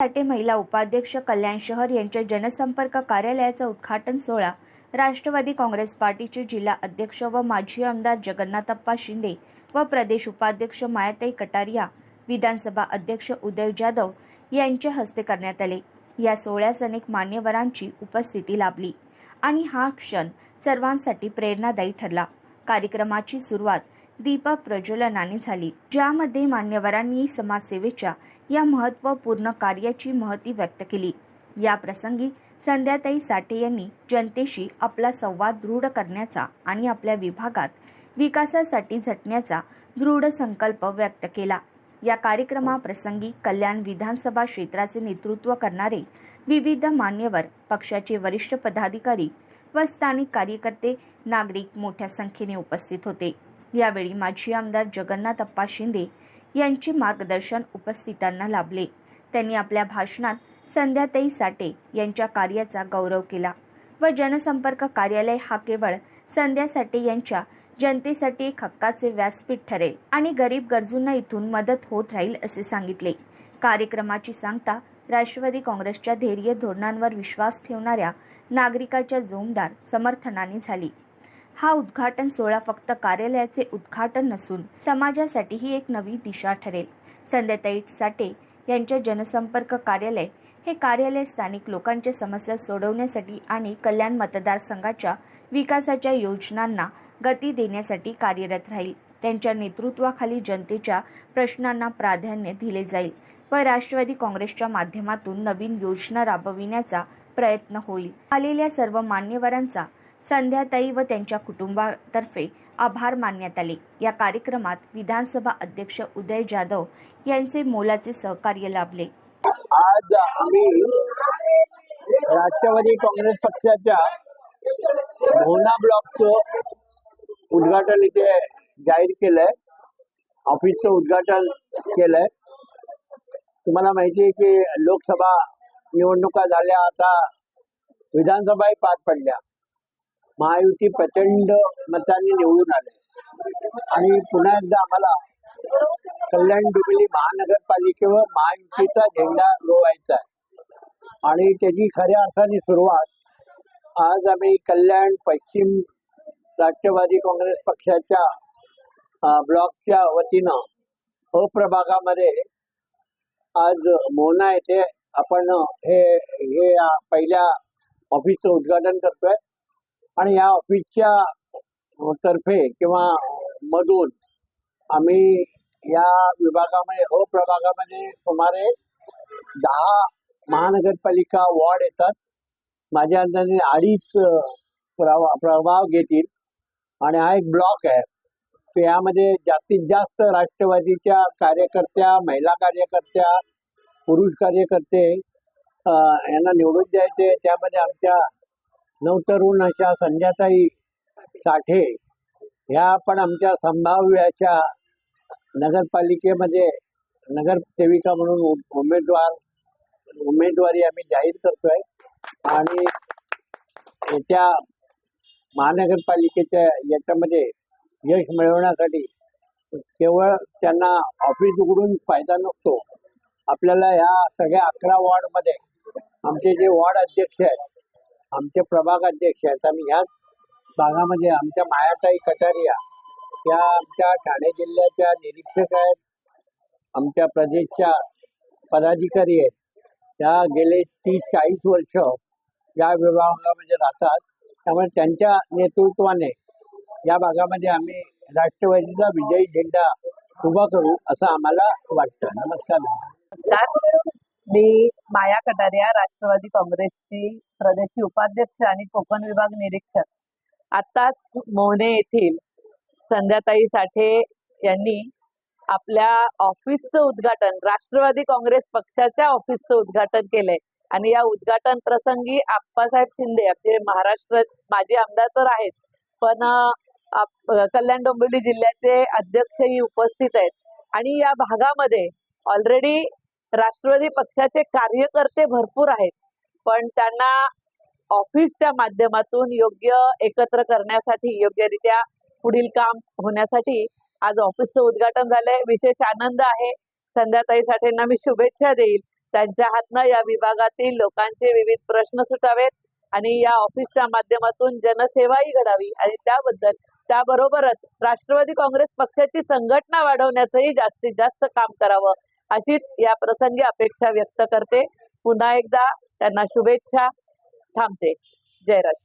साठे महिला उपाध्यक्ष कल्याण शहर यांच्या जनसंपर्क कार्यालयाचा उद्घाटन सोहळा. राष्ट्रवादी काँग्रेस पार्टीचे जिल्हा अध्यक्ष व माजी आमदार जगन्नाथप्पा शिंदे व प्रदेश उपाध्यक्ष मायाताई कटारिया विधानसभा अध्यक्ष उदय जाधव यांच्या हस्ते करण्यात आले. या सोहळ्यास अनेक मान्यवरांची उपस्थिती लाभली. आणि हा क्षण सर्वांसाठी प्रेरणादायी ठरला. कार्यक्रमाची सुरुवात दीपक प्रज्वलनाने झाली ज्यामध्ये मान्यवरांनी समाजसेवेच्या या महत्त्वपूर्ण कार्याची महती व्यक्त केली. या प्रसंगी संध्याताई साठे यांनी जनतेशी आपला संवाद दृढ करण्याचा आणि आपल्या विभागात विकासासाठी झटण्याचा दृढ संकल्प व्यक्त केला. या कार्यक्रमाप्रसंगी कल्याण विधानसभा क्षेत्राचे नेतृत्व करणारे विविध मान्यवर पक्षाचे वरिष्ठ पदाधिकारी व स्थानिक कार्यकर्ते नागरिक मोठ्या संख्येने उपस्थित होते. यावेळी माजी आमदार जगन्नाथ अप्पा शिंदे यांचे मार्गदर्शन उपस्थितांना लाभले. त्यांनी आपल्या भाषणात संध्याताई साठे यांच्या कार्याचा गौरव केला व जनसंपर्क कार्यालय हा केवळ संध्या साठे यांच्या जनतेसाठी एक हक्काचे व्यासपीठ ठरेल आणि गरीब गरजूंना इथून मदत होत राहील असे सांगितले. कार्यक्रमाची सांगता राष्ट्रवादी काँग्रेसच्या धैर्य धोरणांवर विश्वास ठेवणाऱ्या नागरिकाच्या जोमदार समर्थनाने झाली. हा उद्घाटन सोहळा फक्त कार्यालयाचे उद्घाटन नसून समाजासाठी ही एक नवी दिशा ठरेल. संध्याताई साठे यांच्या जनसंपर्क कार्यालय हे कार्यालय स्थानिक लोकांच्या समस्या सोडवण्यासाठी आणि कल्याण मतदारसंघाच्या विकासाच्या योजनांना गती देण्यासाठी कार्यरत राहील. त्यांच्या नेतृत्वाखाली जनतेच्या प्रश्नांना प्राधान्य दिले जाईल व राष्ट्रवादी काँग्रेसच्या माध्यमातून नवीन योजना राबविण्याचा प्रयत्न होईल. आलेल्या सर्व मान्यवरांचा संध्याताई व त्यांच्या कुटुंबातर्फे आभार मानण्यात आले. या कार्यक्रमात विधानसभा अध्यक्ष उदय जाधव यांचे मोलाचे सहकार्य लाभले. आज आम्ही राष्ट्रवादी काँग्रेस पक्षाच्या भोना ब्लॉकचं उद्घाटन इथे जाहीर केलंय. ऑफिसचं उद्घाटन केलंय. तुम्हाला माहिती आहे की लोकसभा निवडणुका झाल्या आता विधानसभाही पार पडल्या. महायुती प्रचंड मतांनी निवडून आले. आणि पुन्हा एकदा आम्हाला कल्याण डुबली महानगरपालिकेवर महायुतीचा झेंडा रोवायचा आहे. आणि त्याची खऱ्या अर्थाने सुरुवात आज आम्ही कल्याण पश्चिम राष्ट्रवादी काँग्रेस पक्षाच्या ब्लॉकच्या वतीनं अप्रभागामध्ये आज मोना येथे आपण हे हे पहिल्या ऑफिसचं उद्घाटन करतोय. आणि या ऑफिसच्या तर्फे किंवा मधून आम्ही या विभागामध्ये अ प्रभागामध्ये सुमारे दहा महानगरपालिका वॉर्ड येतात. माझ्या अंदाजाने अडीच प्रवा प्रभाव घेतील. आणि हा एक ब्लॉक आहे. तर यामध्ये जास्तीत जास्त राष्ट्रवादीच्या कार्यकर्त्या महिला कार्यकर्त्या पुरुष कार्यकर्ते यांना निवडून द्यायचे. त्यामध्ये आमच्या नवतरुण अशा संध्याताई साठे ह्या पण आमच्या संभाव्याच्या नगरपालिकेमध्ये नगरसेविका म्हणून उमेदवार उमेदवारी आम्ही जाहीर करतोय. आणि येत्या महानगरपालिकेच्या याच्यामध्ये यश मिळवण्यासाठी केवळ त्यांना ऑफिस उघडून फायदा नसतो. आपल्याला ह्या सगळ्या अकरा वॉर्डमध्ये आमचे जे वॉर्ड अध्यक्ष आहेत आमचे प्रभाग अध्यक्ष आहेत. आम्ही ह्याच भागामध्ये आमच्या मायाताई कटारिया त्या आमच्या ठाणे जिल्ह्याच्या निरीक्षक आहेत. आमच्या प्रदेशच्या पदाधिकारी आहेत. त्या गेले तीस चाळीस वर्ष या विभागामध्ये राहतात. त्यामुळे त्यांच्या नेतृत्वाने या भागामध्ये आम्ही राष्ट्रवादीचा विजयी झेंडा उभा करू असं आम्हाला वाटतं. नमस्कार. नमस्कार. मी माया कटारिया राष्ट्रवादी काँग्रेसची प्रदेशी उपाध्यक्ष आणि कोकण विभाग निरीक्षक. आताच मोहने येथील संध्याताई साठे यांनी आपल्या ऑफिसचं उद्घाटन राष्ट्रवादी काँग्रेस पक्षाच्या ऑफिसचं उद्घाटन केलंय. आणि या उद्घाटन प्रसंगी आप्पासाहेब शिंदे आमचे महाराष्ट्र माजी आमदार तर आहेत पण आप- कल्याण डोंबिवली जिल्ह्याचे अध्यक्षही उपस्थित आहेत. आणि या भागामध्ये ऑलरेडी राष्ट्रवादी पक्षाचे कार्यकर्ते भरपूर आहेत पण त्यांना ऑफिसच्या माध्यमातून योग्य एकत्र करण्यासाठी योग्यरित्या पुढील काम होण्यासाठी आज ऑफिसचं उद्घाटन झालंय. विशेष आनंद आहे. संध्याताई साठेंना मी शुभेच्छा देईल. त्यांच्या हातनं या विभागातील लोकांचे विविध प्रश्न सुटावेत आणि या ऑफिसच्या माध्यमातून जनसेवाही घडावी आणि त्याबद्दल त्याबरोबरच राष्ट्रवादी काँग्रेस पक्षाची संघटना वाढवण्याचंही जास्तीत जास्त काम करावं अशीच या प्रसंगी अपेक्षा व्यक्त करते. पुन्हा एकदा त्यांना शुभेच्छा थांबते. जयराज